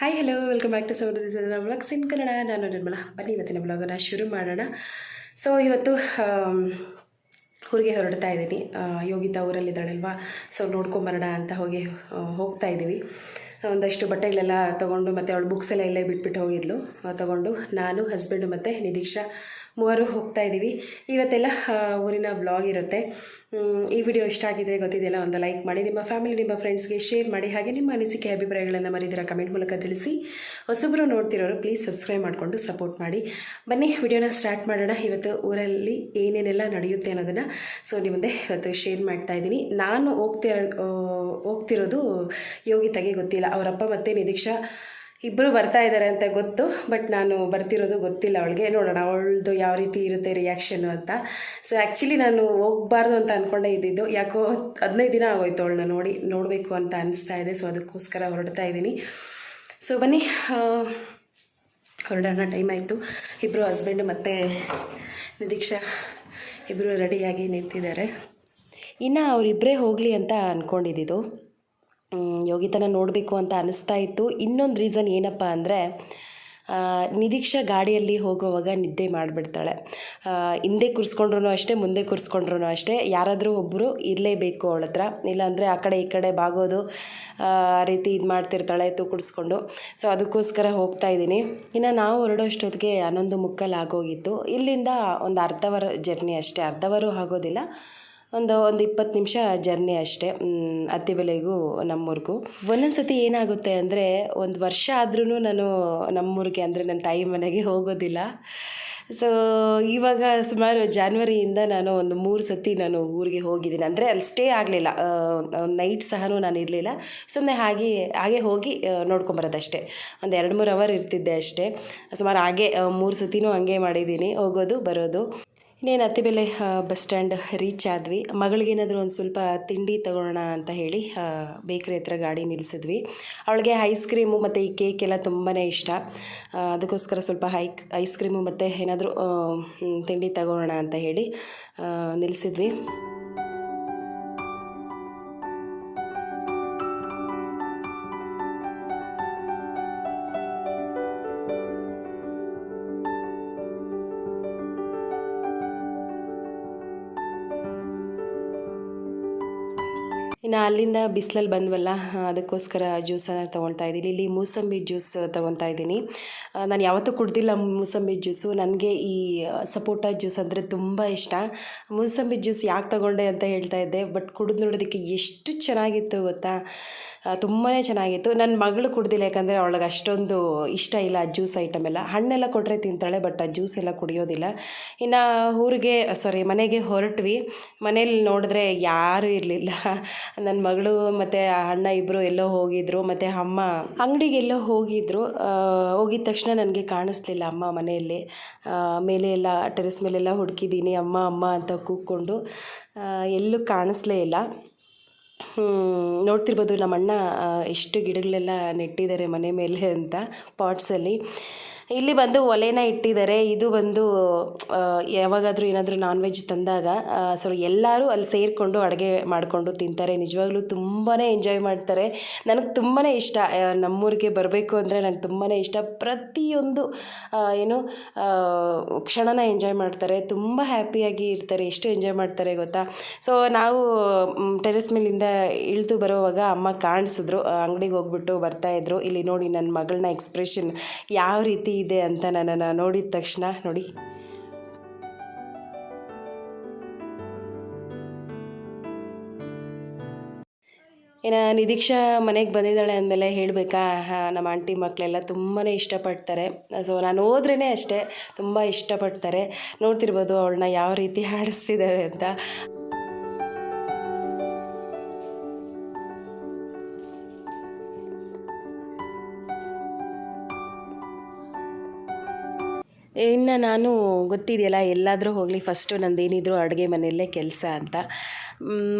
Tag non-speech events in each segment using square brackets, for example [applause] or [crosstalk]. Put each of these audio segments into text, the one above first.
Hi hello welcome back to ಸೌರ್ this vlogs in Kannada ನಾನು ನಿರ್ಮಲಾ ಬನ್ನಿ ಇವತ್ತಿನ ಬ್ಲಾಗನ್ನು ಶುರು ಮಾಡೋಣ. ಸೊ ಇವತ್ತು ಆಮ್, ಊರಿಗೆ ಹೊರಡ್ತಾ ಇದ್ದೀನಿ. ಯೋಗಿತಾ ಊರಲ್ಲಿದ್ದಾಳಲ್ವಾ? ಸೊ ನೋಡ್ಕೊಂಬರೋಣ ಅಂತ ಹೋಗಿ ಹೋಗ್ತಾ ಇದ್ದೀವಿ. ಒಂದಷ್ಟು ಬಟ್ಟೆಗಳೆಲ್ಲ ತೊಗೊಂಡು ಮತ್ತು ಅವಳು ಬುಕ್ಸ್ ಎಲ್ಲ ಇಲ್ಲೇ ಬಿಟ್ಬಿಟ್ಟು ಹೋಗಿದ್ಲು. ತೊಗೊಂಡು ನಾನು ಹಸ್ಬೆಂಡು ಮತ್ತು ನಿದೀಕ್ಷಾ ಮೂವರು ಹೋಗ್ತಾ ಇದ್ದೀವಿ. ಇವತ್ತೆಲ್ಲ ಊರಿನ ಬ್ಲಾಗ್ ಇರುತ್ತೆ. ಈ ವಿಡಿಯೋ ಇಷ್ಟ ಆಗಿದ್ರೆ ಗೊತ್ತಿದೆಯಲ್ಲ ಒಂದು ಲೈಕ್ ಮಾಡಿ. ನಿಮ್ಮ ಫ್ಯಾಮಿಲಿ ನಿಮ್ಮ ಫ್ರೆಂಡ್ಸ್ಗೆ ಶೇರ್ ಮಾಡಿ. ಹಾಗೆ ನಿಮ್ಮ ಅನಿಸಿಕೆ, ಅಭಿಪ್ರಾಯಗಳನ್ನು ಮರಿದಿರ ಕಮೆಂಟ್ ಮೂಲಕ ತಿಳಿಸಿ. ಹೊಸಬ್ರು ನೋಡ್ತಿರೋರು ಪ್ಲೀಸ್ ಸಬ್ಸ್ಕ್ರೈಬ್ ಮಾಡಿಕೊಂಡು ಸಪೋರ್ಟ್ ಮಾಡಿ. ಬನ್ನಿ ವಿಡಿಯೋನ ಸ್ಟಾರ್ಟ್ ಮಾಡೋಣ. ಇವತ್ತು ಊರಲ್ಲಿ ಏನೇನೆಲ್ಲ ನಡೆಯುತ್ತೆ ಅನ್ನೋದನ್ನು. ಸೊ ನಿಮ್ಮದೇ ಇವತ್ತು ಶೇರ್ ಮಾಡ್ತಾ ಇದ್ದೀನಿ. ನಾನು ಹೋಗ್ತಿರೋ ಹೋಗ್ತಿರೋದು ಯೋಗಿತಾಗೆ ಗೊತ್ತಿಲ್ಲ. ಅವರಪ್ಪ ಮತ್ತು ನಿದೀಕ್ಷಾ. ಇಬ್ಬರು ಬರ್ತಾ ಇದ್ದಾರೆ ಅಂತ ಗೊತ್ತು ಬಟ್ ನಾನು ಬರ್ತಿರೋದು ಗೊತ್ತಿಲ್ಲ ಅವಳಿಗೆ. ನೋಡೋಣ, ಅವಳದು ಯಾವ ರೀತಿ ಇರುತ್ತೆ ರಿಯಾಕ್ಷನ್ನು ಅಂತ. ಸೊ ಆ್ಯಕ್ಚುಲಿ ನಾನು ಹೋಗಬಾರ್ದು ಅಂತ ಅಂದ್ಕೊಂಡೇ ಇದ್ದಿದ್ದು. ಯಾಕೋ ಹದಿನೈದು ದಿನ ಆಗೋಯ್ತು ಅವಳನ್ನ ನೋಡಿ, ನೋಡಬೇಕು ಅಂತ ಅನಿಸ್ತಾ ಇದೆ. ಸೊ ಅದಕ್ಕೋಸ್ಕರ ಹೊರಡ್ತಾ ಇದ್ದೀನಿ. ಸೊ ಬನ್ನಿ. ಹೊರಡೋಣ ಟೈಮ್ ಆಯಿತು. ಇಬ್ಬರು ಹಸ್ಬೆಂಡ್ ಮತ್ತು ನಿರೀಕ್ಷಾ ಇಬ್ಬರು ರೆಡಿಯಾಗಿ ನಿಂತಿದ್ದಾರೆ. ಇನ್ನು ಅವರಿಬ್ಬರೇ ಹೋಗಲಿ ಅಂತ ಅಂದ್ಕೊಂಡಿದ್ದು ಯೋಗಿತನ ನೋಡಬೇಕು ಅಂತ ಅನಿಸ್ತಾ ಇತ್ತು. ಇನ್ನೊಂದು ರೀಸನ್ ಏನಪ್ಪ ಅಂದರೆ ನಿರೀಕ್ಷಾ ಗಾಡಿಯಲ್ಲಿ ಹೋಗುವಾಗ ನಿದ್ದೆ ಮಾಡಿಬಿಡ್ತಾಳೆ. ಹಿಂದೆ ಕೂರಿಸ್ಕೊಂಡ್ರು ಅಷ್ಟೇ, ಮುಂದೆ ಕೂರಿಸ್ಕೊಂಡ್ರು ಅಷ್ಟೇ, ಯಾರಾದರೂ ಒಬ್ಬರು ಇರಲೇಬೇಕು ಅವಳ ಹತ್ರ. ಇಲ್ಲಾಂದರೆ ಆ ಕಡೆ ಈ ಕಡೆ ಬಾಗೋದು, ಆ, ರೀತಿ ಇದು ಮಾಡ್ತಿರ್ತಾಳೆ ತೂಕುಡಿಸ್ಕೊಂಡು ಸೊ ಅದಕ್ಕೋಸ್ಕರ ಹೋಗ್ತಾ ಇದ್ದೀನಿ. ಇನ್ನು ನಾವು ಹೊರಡೋಷ್ಟೊತ್ತಿಗೆ ಹನ್ನೊಂದು ಮುಕ್ಕಲ್ಲಿ ಆಗೋಗಿತ್ತು. ಇಲ್ಲಿಂದ ಒಂದು ಅರ್ಧ ಅವರ್ ಜರ್ನಿ ಅಷ್ಟೇ. ಅರ್ಧವರು ಆಗೋದಿಲ್ಲ. ಒಂದು ಒಂದು ಇಪ್ಪತ್ತು ನಿಮಿಷ ಜರ್ನಿ ಅಷ್ಟೇ ಅತ್ತಿಬೆಲೆಗೂ ನಮ್ಮೂರಿಗೂ. ಒಂದೊಂದು ಸತಿ ಏನಾಗುತ್ತೆ ಅಂದರೆ, ಒಂದು ವರ್ಷ ಆದ್ರೂ ನಾನು ನಮ್ಮೂರಿಗೆ ಅಂದರೆ ನನ್ನ ತಾಯಿ ಮನೆಗೆ ಹೋಗೋದಿಲ್ಲ. ಸೊ ಇವಾಗ ಸುಮಾರು ಜಾನ್ವರಿಯಿಂದ ನಾನು ಒಂದು ಮೂರು ಸತಿ ನಾನು ಊರಿಗೆ ಹೋಗಿದ್ದೀನಿ. ಅಂದರೆ ಅಲ್ಲಿ ಸ್ಟೇ ಆಗಲಿಲ್ಲ. ನೈಟ್ ಸಹ ನಾನು ಇರಲಿಲ್ಲ. ಸುಮ್ಮನೆ ಹಾಗೆ ಹಾಗೆ ಹೋಗಿ ನೋಡ್ಕೊಂಬರೋದಷ್ಟೇ ಒಂದು ಎರಡು ಮೂರು ಅವರ್ ಇರ್ತಿದ್ದೆ ಅಷ್ಟೇ. ಸುಮಾರು ಹಾಗೆ ಮೂರು ಸತಿನೂ ಹಂಗೆ ಮಾಡಿದ್ದೀನಿ. ಹೋಗೋದು, ಬರೋದು. ಇನ್ನೇನು ಅತ್ತಿಬೆಲೆ ಬಸ್ ಸ್ಟ್ಯಾಂಡ್ ರೀಚ್ ಆದ್ವಿ. ಮಗಳಿಗೇನಾದರೂ ಒಂದು ಸ್ವಲ್ಪ ತಿಂಡಿ ತಗೊಳ್ಳೋಣ ಅಂತ ಹೇಳಿ ಬೇಕ್ರಿ ಹತ್ರ ಗಾಡಿ ನಿಲ್ಲಿಸಿದ್ವಿ ಅವಳಿಗೆ ಐಸ್ ಕ್ರೀಮು ಮತ್ತು ಈ ಕೇಕ್ ಎಲ್ಲ ತುಂಬಾ ಇಷ್ಟ. ಅದಕ್ಕೋಸ್ಕರ ಸ್ವಲ್ಪ ಹೈಕ್ ಐಸ್ ಕ್ರೀಮು ಮತ್ತು ಏನಾದರೂ ತಿಂಡಿ ತಗೊಳ್ಳೋಣ ಅಂತ ಹೇಳಿ ನಿಲ್ಲಿಸಿದ್ವಿ ಇನ್ನು ಅಲ್ಲಿಂದ ಬಿಸಿಲಲ್ಲಿ ಬಂದ್ವಲ್ಲ, ಅದಕ್ಕೋಸ್ಕರ ಜ್ಯೂಸನ್ನು ತೊಗೊಳ್ತಾ ಇದ್ದೀನಿ. ಇಲ್ಲಿ ಮೂಸಂಬಿ ಜ್ಯೂಸ್ ತೊಗೊತಾ ಇದ್ದೀನಿ. ನಾನು ಯಾವತ್ತೂ ಕುಡ್ದಿಲ್ಲ ಮೂಸಂಬಿ ಜ್ಯೂಸು. ನನಗೆ ಈ ಸಪೋಟ ಜ್ಯೂಸ್ ಅಂದರೆ ತುಂಬ ಇಷ್ಟ. ಮೂಸಂಬಿ ಜ್ಯೂಸ್ ಯಾಕೆ ತೊಗೊಂಡೆ ಅಂತ ಹೇಳ್ತಾ ಇದ್ದೆ, ಬಟ್ ಕುಡಿದು ನೋಡೋದಕ್ಕೆ ಎಷ್ಟು ಚೆನ್ನಾಗಿತ್ತು ಗೊತ್ತಾ? ತುಂಬಾ ಚೆನ್ನಾಗಿತ್ತು. ನನ್ನ ಮಗಳು ಕುಡ್ದಿಲ್ಲ, ಯಾಕಂದರೆ ಅವಳಿಗೆ ಅಷ್ಟೊಂದು ಇಷ್ಟ ಇಲ್ಲ ಜ್ಯೂಸ್ ಐಟಮ್ ಎಲ್ಲ. ಹಣ್ಣೆಲ್ಲ ಕೊಟ್ಟರೆ ತಿಂತಾಳೆ, ಬಟ್ ಆ ಜ್ಯೂಸ್ ಎಲ್ಲ ಕುಡಿಯೋದಿಲ್ಲ. ಇನ್ನು ಊರಿಗೆ ಸಾರಿ ಮನೆಗೆ ಹೊರಟ್ವಿ. ಮನೇಲಿ ನೋಡಿದ್ರೆ ಯಾರೂ ಇರಲಿಲ್ಲ. ನನ್ನ ಮಗಳು ಮತ್ತು ಅಣ್ಣ ಇಬ್ಬರು ಎಲ್ಲೋ ಹೋಗಿದ್ರು, ಮತ್ತು ಅಮ್ಮ ಅಂಗಡಿಗೆ ಎಲ್ಲೋ ಹೋಗಿದ್ರು. ಹೋಗಿದ ತಕ್ಷಣ ನನಗೆ ಕಾಣಿಸ್ಲಿಲ್ಲ ಅಮ್ಮ ಮನೆಯಲ್ಲಿ. ಮೇಲೆ ಎಲ್ಲ ಟೆರೆಸ್ ಮೇಲೆಲ್ಲ ಹುಡುಕಿದ್ದೀನಿ ಅಮ್ಮ ಅಮ್ಮ ಅಂತ ಕೂಗ್ಕೊಂಡು ಎಲ್ಲೂ ಕಾಣಿಸ್ಲೇ ಇಲ್ಲ. ನೋಡ್ತಿರ್ಬೋದು ನಮ್ಮ ಅಣ್ಣ ಎಷ್ಟು ಗಿಡಗಳೆಲ್ಲ ನೆಟ್ಟಿದ್ದಾರೆ ಮನೆ ಮೇಲೆ ಅಂತ ಪಾಟ್ಸಲ್ಲಿ. ಇಲ್ಲಿ ಬಂದು ಒಲೆನ ಇಟ್ಟಿದ್ದಾರೆ. ಇದು ಬಂದು ಯಾವಾಗಾದರೂ ಏನಾದರೂ ನಾನ್ ವೆಜ್ ತಂದಾಗ ಸೊ ಎಲ್ಲರೂ ಅಲ್ಲಿ ಸೇರಿಕೊಂಡು ಅಡುಗೆ ಮಾಡಿಕೊಂಡು ತಿಂತಾರೆ. ನಿಜವಾಗ್ಲೂ ತುಂಬಾ ಎಂಜಾಯ್ ಮಾಡ್ತಾರೆ. ನನಗೆ ತುಂಬಾ ಇಷ್ಟ ನಮ್ಮೂರಿಗೆ ಬರಬೇಕು ಅಂದರೆ ನನಗೆ ತುಂಬಾ ಇಷ್ಟ. ಪ್ರತಿಯೊಂದು ಏನು ಕ್ಷಣನ ಎಂಜಾಯ್ ಮಾಡ್ತಾರೆ. ತುಂಬ ಹ್ಯಾಪಿಯಾಗಿ ಇರ್ತಾರೆ. ಎಷ್ಟು ಎಂಜಾಯ್ ಮಾಡ್ತಾರೆ ಗೊತ್ತಾ? ಸೊ ನಾವು ಟೆರೆಸ್ ಮೇಲಿಂದ ಇಳಿದು ಬರೋವಾಗ ಅಮ್ಮ ಕಾಣಿಸಿದ್ರು. ಅಂಗಡಿಗೆ ಹೋಗ್ಬಿಟ್ಟು ಬರ್ತಾಯಿದ್ರು ಇಲ್ಲಿ ನೋಡಿ ನನ್ನ ಮಗಳನ್ನ ಎಕ್ಸ್ಪ್ರೆಷನ್ ಯಾವ ರೀತಿ ಇದೆ ಅಂತ ನನ್ನನ್ನು ನೋಡಿದ ತಕ್ಷಣ, ನೋಡಿ. ಇನ್ನು ನಿದೀಕ್ಷಾ ಮನೆಗೆ ಬಂದಿದ್ದಾಳೆ ಅಂದಮೇಲೆ ಹೇಳಬೇಕಾ ನಮ್ಮ ಆಂಟಿ ಮಕ್ಕಳೆಲ್ಲ ತುಂಬಾ ಇಷ್ಟಪಡ್ತಾರೆ. ಸೊ ನಾನು ಹೋದ್ರೇ ಅಷ್ಟೇ ತುಂಬ ಇಷ್ಟಪಡ್ತಾರೆ. ನೋಡ್ತಿರ್ಬೋದು ಅವಳನ್ನ ಯಾವ ರೀತಿ ಹಾಡಿಸ್ತಿದ್ದಾರೆ ಅಂತ. ಇನ್ನು ನಾನು ಗೊತ್ತಿದೆಯಲ್ಲ, ಎಲ್ಲಾದರೂ ಹೋಗಲಿ ಫಸ್ಟು ನಂದೇನಿದ್ರು ಅಡುಗೆ ಮನೆಯಲ್ಲೇ ಕೆಲಸ ಅಂತ.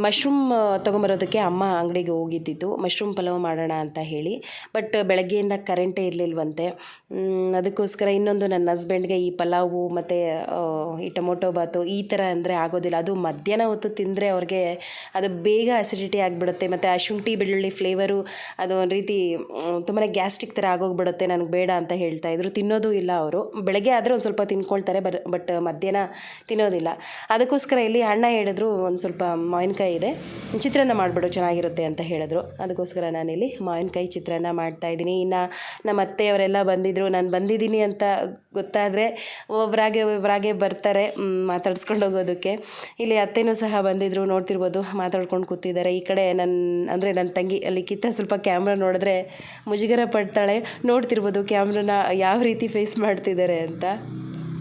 ಮಶ್ರೂಮ್ ತೊಗೊಂಬರೋದಕ್ಕೆ ಅಮ್ಮ ಅಂಗಡಿಗೆ ಹೋಗಿದ್ದಿತ್ತು ಮಶ್ರೂಮ್ ಪಲಾವ್ ಮಾಡೋಣ ಅಂತ ಹೇಳಿ. ಬಟ್ ಬೆಳಗ್ಗೆಯಿಂದ ಕರೆಂಟೇ ಇರಲಿಲ್ವಂತೆ. ಅದಕ್ಕೋಸ್ಕರ ಇನ್ನೊಂದು ನನ್ನ ಹಸ್ಬೆಂಡ್ಗೆ ಈ ಪಲಾವು ಮತ್ತು ಈ ಟೊಮೊಟೊ ಬಾತು ಈ ಥರ ಅಂದರೆ ಆಗೋದಿಲ್ಲ. ಅದು ಮಧ್ಯಾಹ್ನ ಹೊತ್ತು ತಿಂದರೆ ಅವ್ರಿಗೆ ಅದು ಬೇಗ ಅಸಿಡಿಟಿ ಆಗಿಬಿಡುತ್ತೆ. ಮತ್ತು ಆ ಶುಂಠಿ, ಬೆಳ್ಳುಳ್ಳಿ ಫ್ಲೇವರು ಅದು ಒಂದು ರೀತಿ ತುಂಬಾ ಗ್ಯಾಸ್ಟ್ರಿಕ್ ಥರ ಆಗೋಗ್ಬಿಡುತ್ತೆ. ನನಗೆ ಬೇಡ ಅಂತ ಹೇಳ್ತಾ ಇದ್ರು. ತಿನ್ನೋದು ಇಲ್ಲ ಅವರು. ಬೆಳಗ್ಗೆ ಆದರೆ ಒಂದು ಸ್ವಲ್ಪ ತಿನ್ಕೊಳ್ತಾರೆ ಬಟ್ ಬಟ್ ಮಧ್ಯಾಹ್ನ ತಿನ್ನೋದಿಲ್ಲ. ಅದಕ್ಕೋಸ್ಕರ ಇಲ್ಲಿ ಅಣ್ಣ ಹೇಳಿದ್ರು ಒಂದು ಸ್ವಲ್ಪ ಮಾವಿನಕಾಯಿ ಇದೆ. ಚಿತ್ರಾನ್ನ ಮಾಡಿಬಿಡು, ಚೆನ್ನಾಗಿರುತ್ತೆ ಅಂತ ಹೇಳಿದ್ರು. ಅದಕ್ಕೋಸ್ಕರ ನಾನಿಲ್ಲಿ ಮಾವಿನಕಾಯಿ ಚಿತ್ರಾನ್ನ ಮಾಡ್ತಾ ಇದ್ದೀನಿ. ಇನ್ನು ನಮ್ಮ ಅತ್ತೆಯವರೆಲ್ಲ ಬಂದಿದ್ದರು ನಾನು ಬಂದಿದ್ದೀನಿ ಅಂತ ಗೊತ್ತಾದರೆ ಒಬ್ಬರಾಗೆ ಒಬ್ಬರಾಗೆ ಬರ್ತಾರೆ ಮಾತಾಡಿಸ್ಕೊಂಡು ಹೋಗೋದಕ್ಕೆ. ಇಲ್ಲಿ ಅತ್ತೆನೂ ಸಹ ಬಂದಿದ್ರು, ನೋಡ್ತಿರ್ಬೋದು, ಮಾತಾಡ್ಕೊಂಡು ಕೂತಿದ್ದಾರೆ. ಈ ಕಡೆ ನನ್ನ ಅಂದರೆ ನನ್ನ ತಂಗಿ, ಅಲ್ಲಿ ಕಿತ್ತ ಸ್ವಲ್ಪ ಕ್ಯಾಮ್ರಾ ನೋಡಿದ್ರೆ ಮುಜುಗರ ಪಡ್ತಾಳೆ. ನೋಡ್ತಿರ್ಬೋದು ಕ್ಯಾಮ್ರಾನ ಯಾವ ರೀತಿ ಫೇಸ್ ಮಾಡ್ತಿದ್ದಾರೆ ಅಂತ.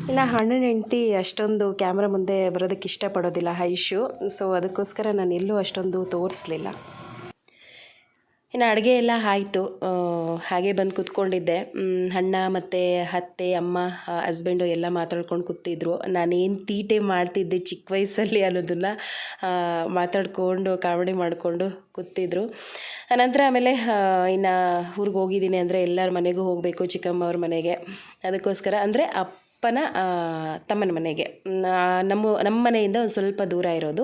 ಇನ್ನು ಹಣ್ಣು ಹೆಂಡ್ತಿ ಅಷ್ಟೊಂದು ಕ್ಯಾಮ್ರಾ ಮುಂದೆ ಬರೋದಕ್ಕೆ ಇಷ್ಟಪಡೋದಿಲ್ಲ ಹೈಶು ಸೊ ಅದಕ್ಕೋಸ್ಕರ ನಾನು ಎಲ್ಲೂ ಅಷ್ಟೊಂದು ತೋರಿಸ್ಲಿಲ್ಲ. ಇನ್ನು ಅಡುಗೆ ಎಲ್ಲ ಆಯಿತು. ಹಾಗೆ ಬಂದು ಕೂತ್ಕೊಂಡಿದ್ದೆ. ಅಣ್ಣ ಮತ್ತು ಅತ್ತೆ, ಅಮ್ಮ ಹಸ್ಬೆಂಡು ಎಲ್ಲ ಮಾತಾಡ್ಕೊಂಡು ಕೂತಿದ್ರು. ನಾನೇನು ತೀಟೆ ಮಾಡ್ತಿದ್ದೆ ಚಿಕ್ಕ ವಯಸ್ಸಲ್ಲಿ ಅನ್ನೋದನ್ನು ಮಾತಾಡ್ಕೊಂಡು, ಕಾಮಿಡಿ ಮಾಡಿಕೊಂಡು ಕೂತಿದ್ರು. ಆನಂತರ ಆಮೇಲೆ ಇನ್ನು ಊರಿಗೆ ಹೋಗಿದ್ದೀನಿ ಅಂದರೆ ಎಲ್ಲರ ಮನೆಗೂ ಹೋಗಬೇಕು ಚಿಕ್ಕಮ್ಮ ಅವ್ರ ಮನೆಗೆ. ಅದಕ್ಕೋಸ್ಕರ ಅಂದರೆ ಅಪ್ಪನ ತಮ್ಮನ ಮನೆಗೆ. ನಮ್ಮ ನಮ್ಮ ಮನೆಯಿಂದ ಒಂದು ಸ್ವಲ್ಪ ದೂರ ಇರೋದು.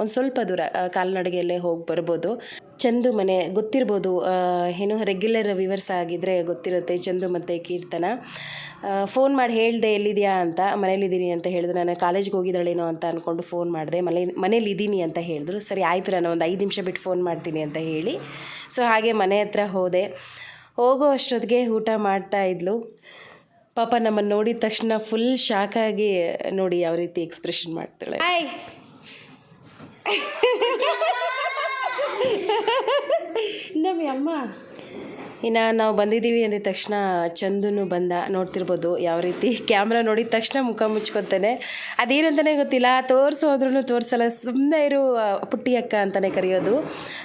ಒಂದು ಸ್ವಲ್ಪ ದೂರ ಕಾಲ್ನಡಿಗೆಯಲ್ಲೇ ಹೋಗಿ ಬರ್ಬೋದು. ಚಂದು ಮನೆ ಗೊತ್ತಿರ್ಬೋದು ಏನು ರೆಗ್ಯುಲರ್ ವಿವರ್ಸ್ ಆಗಿದ್ದರೆ ಗೊತ್ತಿರುತ್ತೆ ಚಂದು ಮತ್ತು ಕೀರ್ತನ. ಫೋನ್ ಮಾಡಿ ಹೇಳಿದೆ ಎಲ್ಲಿದೆಯಾ ಅಂತ ಮನೇಲಿದ್ದೀನಿ ಅಂತ ಹೇಳಿದ್ರು. ನಾನು ಕಾಲೇಜ್ಗೆ ಹೋಗಿದ್ದಾಳೇನೋ ಅಂತ ಅಂದ್ಕೊಂಡು ಫೋನ್ ಮಾಡಿದೆ. ಮನೆ ಮನೇಲಿದ್ದೀನಿ ಅಂತ ಹೇಳಿದ್ರು. ಸರಿ, ಆಯಿತು, ನಾನು ಒಂದು ಐದು ನಿಮಿಷ ಬಿಟ್ಟು ಫೋನ್ ಮಾಡ್ತೀನಿ ಅಂತ ಹೇಳಿ. ಸೊ ಹಾಗೆ ಮನೆ ಹತ್ರ ಹೋದೆ. ಹೋಗೋ ಅಷ್ಟೊತ್ತಿಗೆ ಊಟ ಮಾಡ್ತಾ ಇದ್ಲು. ಪಾಪ ನಮ್ಮನ್ನು ನೋಡಿದ ತಕ್ಷಣ ಫುಲ್ ಶಾಕಾಗಿ ನೋಡಿ ಯಾವ ರೀತಿ ಎಕ್ಸ್ಪ್ರೆಷನ್ ಮಾಡ್ತಾಳೆ. [laughs] [laughs] ನಮ್ಮ ಅಮ್ಮ ಇನ್ನು ನಾವು ಬಂದಿದ್ದೀವಿ ಅಂದಿದ ತಕ್ಷಣ ಚಂದೂ ಬಂದ, ನೋಡ್ತಿರ್ಬೋದು ಯಾವ ರೀತಿ. ಕ್ಯಾಮ್ರಾ ನೋಡಿದ ತಕ್ಷಣ ಮುಖ ಮುಚ್ಕೊತಾನೆ. ಅದೇನಂತಲೇ ಗೊತ್ತಿಲ್ಲ, ತೋರಿಸು ಅಂದ್ರೂ ತೋರಿಸಲ್ಲ. ಸುಮ್ಮನೆ ಇರು ಪುಟ್ಟಿ ಅಕ್ಕ ಅಂತಲೇ ಕರೆಯೋದು.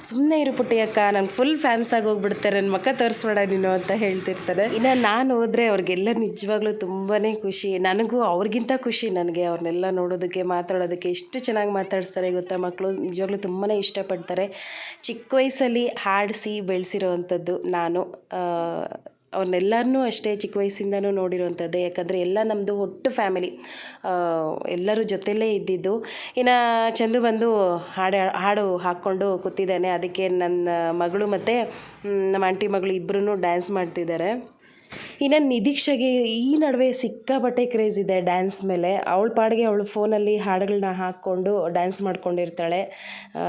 ಸುಮ್ಮನೆ ಇರು ಪುಟ್ಟಿ ಅಕ್ಕ, ನಂಗೆ ಫುಲ್ ಫ್ಯಾನ್ಸ್ ಆಗಿ ಹೋಗ್ಬಿಡ್ತಾರೆ. ನನ್ನ ಮಕ್ಕ ತೋರಿಸ್ಬೇಡ ನೀನು ಅಂತ ಹೇಳ್ತಿರ್ತಾರೆ ಇನ್ನು ನಾನು ಹೋದರೆ ಅವ್ರಿಗೆಲ್ಲ ನಿಜವಾಗ್ಲೂ ತುಂಬಾ ಖುಷಿ. ನನಗೂ ಅವ್ರಿಗಿಂತ ಖುಷಿ ನನಗೆ. ಅವ್ರನ್ನೆಲ್ಲ ನೋಡೋದಕ್ಕೆ, ಮಾತಾಡೋದಕ್ಕೆ ಎಷ್ಟು ಚೆನ್ನಾಗಿ ಮಾತಾಡಿಸ್ತಾರೆ ಗೊತ್ತಾ ಮಕ್ಕಳು ನಿಜವಾಗ್ಲೂ ತುಂಬಾ ಇಷ್ಟಪಡ್ತಾರೆ. ಚಿಕ್ಕ ವಯಸ್ಸಲ್ಲಿ ಹಾಡಿಸಿ ಬೆಳೆಸಿರೋ ಅಂಥದ್ದು ನಾನು. ಅವ್ರನ್ನೆಲ್ಲರನ್ನೂ ಅಷ್ಟೇ ಚಿಕ್ಕ ವಯಸ್ಸಿಂದನೂ ನೋಡಿರುವಂಥದ್ದೇ ಯಾಕಂದರೆ ಎಲ್ಲ ನಮ್ಮದು ಒಟ್ಟು ಫ್ಯಾಮಿಲಿ. ಎಲ್ಲರೂ ಜೊತೆಯಲ್ಲೇ ಇದ್ದಿದ್ದು. ಇನ್ನು ಚಂದು ಬಂದು ಹಾಡು ಹಾಡು ಹಾಕ್ಕೊಂಡು ಕೂತಿದ್ದಾನೆ. ಅದಕ್ಕೆ ನನ್ನ ಮಗಳು ಮತ್ತು ನಮ್ಮ ಆಂಟಿ ಮಗಳು ಇಬ್ಬರೂ ಡ್ಯಾನ್ಸ್ ಮಾಡ್ತಿದ್ದಾರೆ. ಇನ್ನು ನಿದೀಕ್ಷೆಗೆ ಈ ನಡುವೆ ಸಿಕ್ಕಾಪಟ್ಟೆ ಕ್ರೇಜ್ ಇದೆ ಡ್ಯಾನ್ಸ್ ಮೇಲೆ. ಅವಳ ಪಾಡಿಗೆ ಅವಳು ಫೋನಲ್ಲಿ ಹಾಡುಗಳನ್ನ ಹಾಕ್ಕೊಂಡು ಡ್ಯಾನ್ಸ್ ಮಾಡ್ಕೊಂಡಿರ್ತಾಳೆ.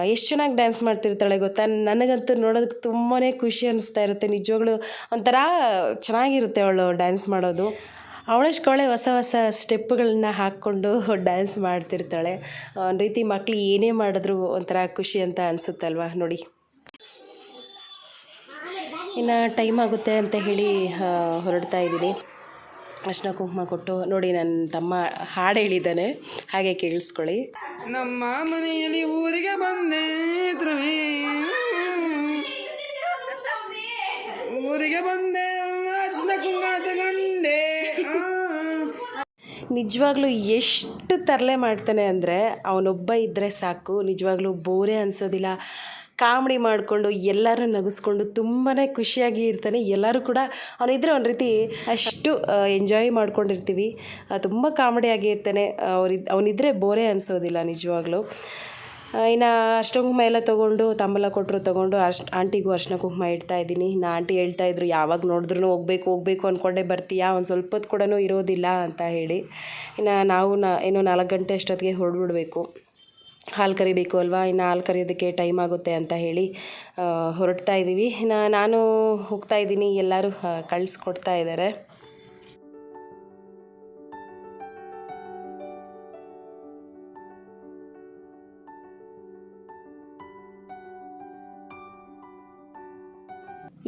ಎಷ್ಟು ಚೆನ್ನಾಗಿ ಡ್ಯಾನ್ಸ್ ಮಾಡ್ತಿರ್ತಾಳೆ ಗೊತ್ತಾ? ನನಗಂತೂ ನೋಡೋದಕ್ಕೆ ತುಂಬಾ ಖುಷಿ ಅನಿಸ್ತಾ ಇರುತ್ತೆ. ನಿಜವಾಗ್ಲೂ ಒಂಥರ ಚೆನ್ನಾಗಿರುತ್ತೆ ಅವಳು ಡ್ಯಾನ್ಸ್ ಮಾಡೋದು. ಅವಳಷ್ಟೊಳೆ ಹೊಸ ಹೊಸ ಸ್ಟೆಪ್ಗಳನ್ನ ಹಾಕ್ಕೊಂಡು ಡ್ಯಾನ್ಸ್ ಮಾಡ್ತಿರ್ತಾಳೆ. ಒಂದು ರೀತಿ ಮಕ್ಕಳು ಏನೇ ಮಾಡಿದ್ರು ಒಂಥರ ಖುಷಿ ಅಂತ ಅನಿಸುತ್ತಲ್ವ? ನೋಡಿ. ಇನ್ನು ಟೈಮ್ ಆಗುತ್ತೆ ಅಂತ ಹೇಳಿ ಹೊರಡ್ತಾ ಇದ್ದೀನಿ. ಅರ್ಶಿನ ಕುಂಕುಮ ಕೊಟ್ಟು ನೋಡಿ ನನ್ನ ತಮ್ಮ ಹಾಡು ಹೇಳಿದ್ದಾನೆ ಹಾಗೆ ಕೇಳಿಸ್ಕೊಳ್ಳಿ. ನಮ್ಮ ಮನೆಯಲ್ಲಿ ಊರಿಗೆ ಬಂದೆ ಧ್ರುವಿ. ಊರಿಗೆ ಬಂದೆ ಅರ್ಶಿನ ಕುಂಕುಮ ತಗೊಂಡೆ. ನಿಜವಾಗ್ಲೂ ಎಷ್ಟು ತರಲೆ ಮಾಡ್ತಾನೆ ಅಂದರೆ ಅವನೊಬ್ಬ ಇದ್ದರೆ ಸಾಕು. ನಿಜವಾಗ್ಲೂ ಬೋರೆ ಅನಿಸೋದಿಲ್ಲ. ಕಾಮಿಡಿ ಮಾಡಿಕೊಂಡು ಎಲ್ಲರೂ ನಗಿಸ್ಕೊಂಡು ತುಂಬಾ ಖುಷಿಯಾಗಿ ಇರ್ತಾನೆ. ಎಲ್ಲರೂ ಕೂಡ ಅವನಿದ್ರೆ ಒಂದು ರೀತಿ ಅಷ್ಟು ಎಂಜಾಯ್ ಮಾಡ್ಕೊಂಡಿರ್ತೀವಿ. ತುಂಬ ಕಾಮಿಡಿಯಾಗಿ ಇರ್ತಾನೆ. ಅವ್ರಿದ್ ಅವನಿದ್ರೆ ಬೋರೇ ಅನಿಸೋದಿಲ್ಲ ನಿಜವಾಗ್ಲೂ. ಇನ್ನು ಅರ್ಶಿನ ಕುಂಕುಮ ಎಲ್ಲ ತೊಗೊಂಡು ತಂಬಲ ಕೊಟ್ಟರು ತೊಗೊಂಡು ಅರ್ಶ್, ಆಂಟಿಗೂ ಅರ್ಶಿನ ಕುಂಕುಮ ಇಡ್ತಾ ಇದ್ದೀನಿ. ಇನ್ನು ಆಂಟಿ ಹೇಳ್ತಾ ಇದ್ರು, ಯಾವಾಗ ನೋಡಿದ್ರೂ ಹೋಗ್ಬೇಕು ಹೋಗ್ಬೇಕು ಅಂದ್ಕೊಂಡೇ ಬರ್ತೀಯಾ? ಒಂದು ಸ್ವಲ್ಪ ಹೊತ್ತು ಕೂಡ ಇರೋದಿಲ್ಲ ಅಂತ ಹೇಳಿ. ಇನ್ನು ನಾವು ನಾ ಏನೋ ನಾಲ್ಕು ಗಂಟೆ ಅಷ್ಟೊತ್ತಿಗೆ ಹೊರಡ್ಬಿಡ್ಬೇಕು. ಹಾಲು ಕರಿಬೇಕು ಅಲ್ವಾ? ಇನ್ನು ಹಾಲು ಕರಿಯೋದಕ್ಕೆ ಟೈಮ್ ಆಗುತ್ತೆ ಅಂತ ಹೇಳಿ ಹೊರಡ್ತಾ ಇದ್ದೀವಿ ನಾನು ಹೋಗ್ತಾ ಇದ್ದೀನಿ. ಎಲ್ಲರೂ ಕಳಿಸ್ಕೊಡ್ತಾ ಇದ್ದಾರೆ.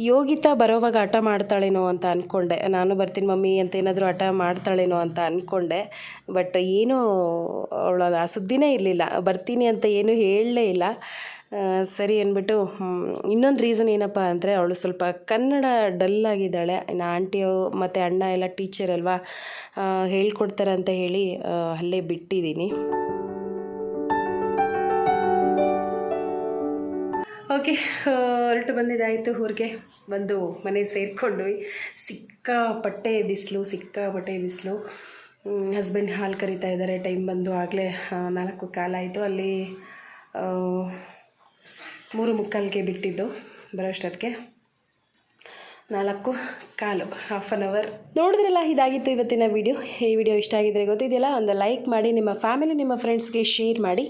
ಯೋಗಿತಾ ಬರೋವಾಗ ಹಠ ಮಾಡ್ತಾಳೇನೋ ಅಂತ ಅಂದ್ಕೊಂಡೆ ನಾನು ಬರ್ತೀನಿ ಮಮ್ಮಿ ಅಂತ ಏನಾದರೂ ಹಠ ಮಾಡ್ತಾಳೇನೋ ಅಂತ ಅಂದ್ಕೊಂಡೆ ಬಟ್ ಏನೂ ಅವಳು ಆ ಸುದ್ದಿನೇ ಇರಲಿಲ್ಲ. ಬರ್ತೀನಿ ಅಂತ ಏನೂ ಹೇಳಲೇ ಇಲ್ಲ. ಸರಿ ಅಂದ್ಬಿಟ್ಟು ಇನ್ನೊಂದು ರೀಸನ್ ಏನಪ್ಪ ಅಂದರೆ ಅವಳು ಸ್ವಲ್ಪ ಕನ್ನಡ ಡಲ್ ಆಗಿದ್ದಾಳೆ. ಇನ್ನು ಆಂಟಿಯು ಮತ್ತು ಅಣ್ಣ ಎಲ್ಲ ಟೀಚರ್ ಅಲ್ವಾ ಹೇಳ್ಕೊಡ್ತಾರೆ ಅಂತ ಹೇಳಿ ಅಲ್ಲೇ ಬಿಟ್ಟಿದ್ದೀನಿ. ಓಕೆ ಹೊರಟು ಬಂದಿದ್ದಾಯಿತು ಊರಿಗೆ. ಬಂದು ಮನೆ ಸೇರಿಕೊಂಡ್ವಿ ಸಿಕ್ಕಾಪಟ್ಟೆ ಬಿಸಿಲು ಸಿಕ್ಕಾಪಟ್ಟೆ ಬಿಸಿಲು. ಹಸ್ಬೆಂಡ್ ಹಾಲು ಕರಿತಾ ಇದ್ದಾರೆ. ಟೈಮ್ ಬಂದು ಆಗಲೇ ನಾಲ್ಕು ಕಾಲಾಯಿತು ಅಲ್ಲಿ ಮೂರು ಮುಕ್ಕಾಲಿಗೆ ಬಿಟ್ಟಿದ್ದು ಬರೋಷ್ಟೊತ್ತಿಗೆ. ನಾಲ್ಕು, ಕಾಲು ಹಾಫ್ ಆನ್ ಅವರ್ ನೋಡಿದ್ರಲ್ಲ, ಇದಾಗಿತ್ತು ಇವತ್ತಿನ ವಿಡಿಯೋ ಈ ವಿಡಿಯೋ ಇಷ್ಟ ಆಗಿದ್ರೆ ಗೊತ್ತಿದೆಯಲ್ಲ, ಒಂದು ಲೈಕ್ ಮಾಡಿ, ನಿಮ್ಮ ಫ್ಯಾಮಿಲಿ ನಿಮ್ಮ ಫ್ರೆಂಡ್ಸ್ಗೆ ಶೇರ್ ಮಾಡಿ.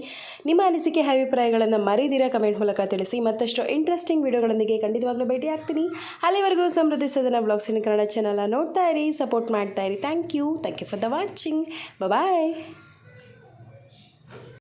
ನಿಮ್ಮ ಅನಿಸಿಕೆ, ಅಭಿಪ್ರಾಯಗಳನ್ನು ಮರೀದಿರ ಕಮೆಂಟ್ ಮೂಲಕ ತಿಳಿಸಿ. ಮತ್ತಷ್ಟು ಇಂಟ್ರೆಸ್ಟಿಂಗ್ ವಿಡಿಯೋಗಳೊಂದಿಗೆ ಖಂಡಿತವಾಗ್ಲೂ ಭೇಟಿ ಆಗ್ತೀನಿ. ಅಲ್ಲಿವರೆಗೂ ಸಮೃದ್ಧಿ ಸದನ ಬ್ಲಾಗ್ಸಿನ ಕನ್ನಡ ಚಾನಲ್ನ ನೋಡ್ತಾ ಇರಿ ಸಪೋರ್ಟ್ ಮಾಡ್ತಾ ಇರಿ. Thank you thank you for the watching bye